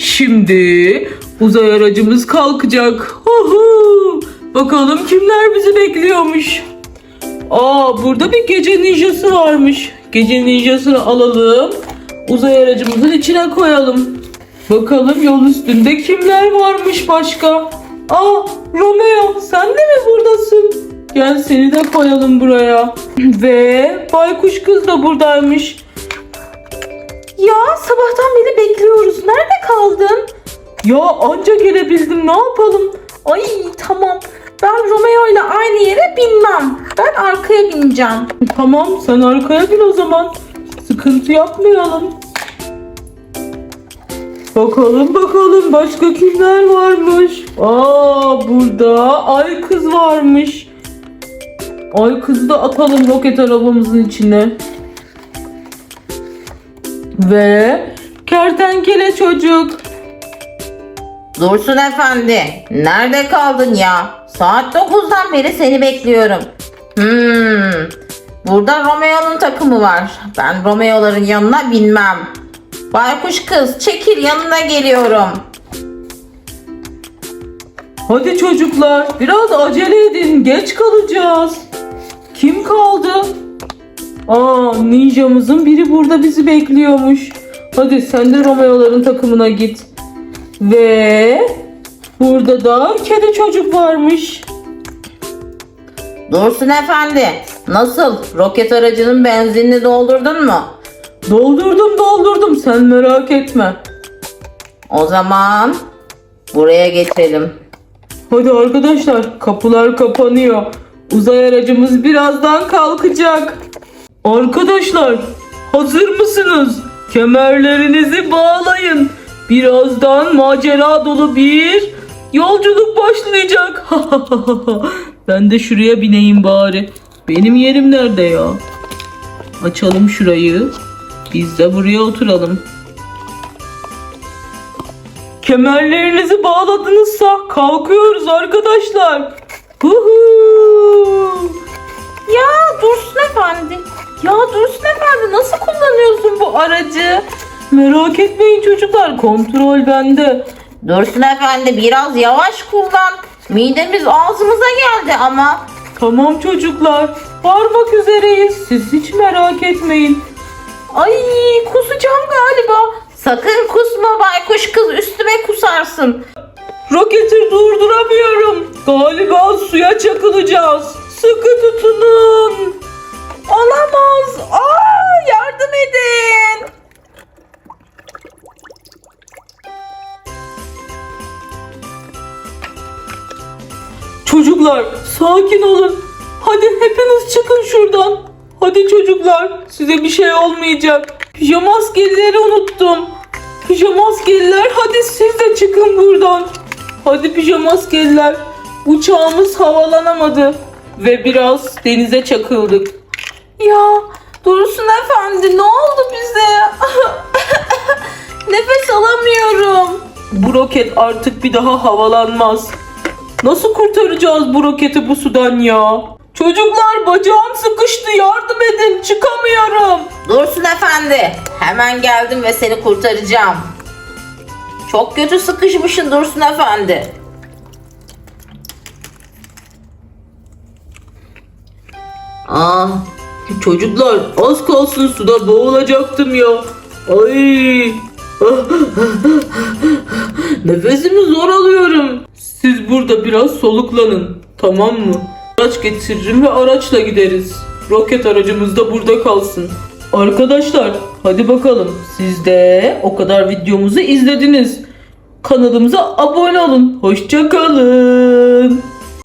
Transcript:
Şimdi uzay aracımız kalkacak. Huhu! Bakalım kimler bizi bekliyormuş. Aa burada bir gece ninjası varmış. Gece ninjasını alalım. Uzay aracımızın içine koyalım. Bakalım yol üstünde kimler varmış başka. Aa Romeo sen de mi buradasın? Gel seni de koyalım buraya. Ve baykuş kız da buradaymış. Ya sabahtan beri bekliyoruz. Nerede kaldın? Ya anca gelebildim ne yapalım? Ay tamam. Ben Romeo ile aynı yere binmem. Ben arkaya bineceğim. Tamam sen arkaya bin o zaman. Sıkıntı yapmayalım. Bakalım bakalım başka kimler varmış. Aa burada ay kız varmış. Ay kızı da atalım roket arabamızın içine. Ve kertenkele çocuk. Dursun efendi, nerede kaldın ya? Saat 9'dan beri seni bekliyorum. Hmm, burada Romeo'nun takımı var. Ben Romeo'ların yanına binmem. Baykuş kız, çekil yanına geliyorum. Hadi çocuklar biraz acele edin geç kalacağız. Kim kaldı? Aa ninjamızın biri burada bizi bekliyormuş. Hadi sen de Romeo'ların takımına git. Ve burada da kedi çocuk varmış. Dursun efendi, nasıl? Roket aracının benzinini doldurdun mu? Doldurdum doldurdum sen merak etme. O zaman buraya geçelim. Hadi arkadaşlar kapılar kapanıyor. Uzay aracımız birazdan kalkacak. Arkadaşlar hazır mısınız? Kemerlerinizi bağlayın. Birazdan macera dolu bir yolculuk başlayacak. ben de şuraya bineyim bari. Benim yerim nerede ya? Açalım şurayı. Biz de buraya oturalım. Kemerlerinizi bağladınızsa kalkıyoruz arkadaşlar. Huhu! Ya Dursun Efendi. Ya Dursun Efendi nasıl kullanıyorsun bu aracı? Merak etmeyin çocuklar kontrol bende. Dursun efendi biraz yavaş kullan. Midemiz ağzımıza geldi ama. Tamam çocuklar varmak üzereyiz siz hiç merak etmeyin. Ay kusacağım galiba. Sakın kusma baykuş kız üstüme kusarsın. Roketi durduramıyorum. Galiba suya çakılacağız. Sıkı tutunun. Çocuklar sakin olun. Hadi hepiniz çıkın şuradan. Hadi çocuklar size bir şey olmayacak. Pijama askerleri unuttum. Pijama askerler hadi siz de çıkın buradan. Hadi pijama askerler. Uçağımız havalanamadı. Ve biraz denize çakıldık. Ya Dursun Efendi ne oldu bize? Nefes alamıyorum. Bu roket artık bir daha havalanmaz. Nasıl kurtaracağız bu roketi bu sudan ya? Çocuklar bacağım sıkıştı yardım edin çıkamıyorum. Dursun efendi hemen geldim ve seni kurtaracağım. Çok kötü sıkışmışsın Dursun efendi. Ah çocuklar az kalsın suda boğulacaktım ya. Ay. Nefesimi zor alıyorum. Siz burada biraz soluklanın. Tamam mı? Araç getiririm ve araçla gideriz. Roket aracımız da burada kalsın. Arkadaşlar hadi bakalım. Siz de o kadar videomuzu izlediniz. Kanalımıza abone olun. Hoşçakalın.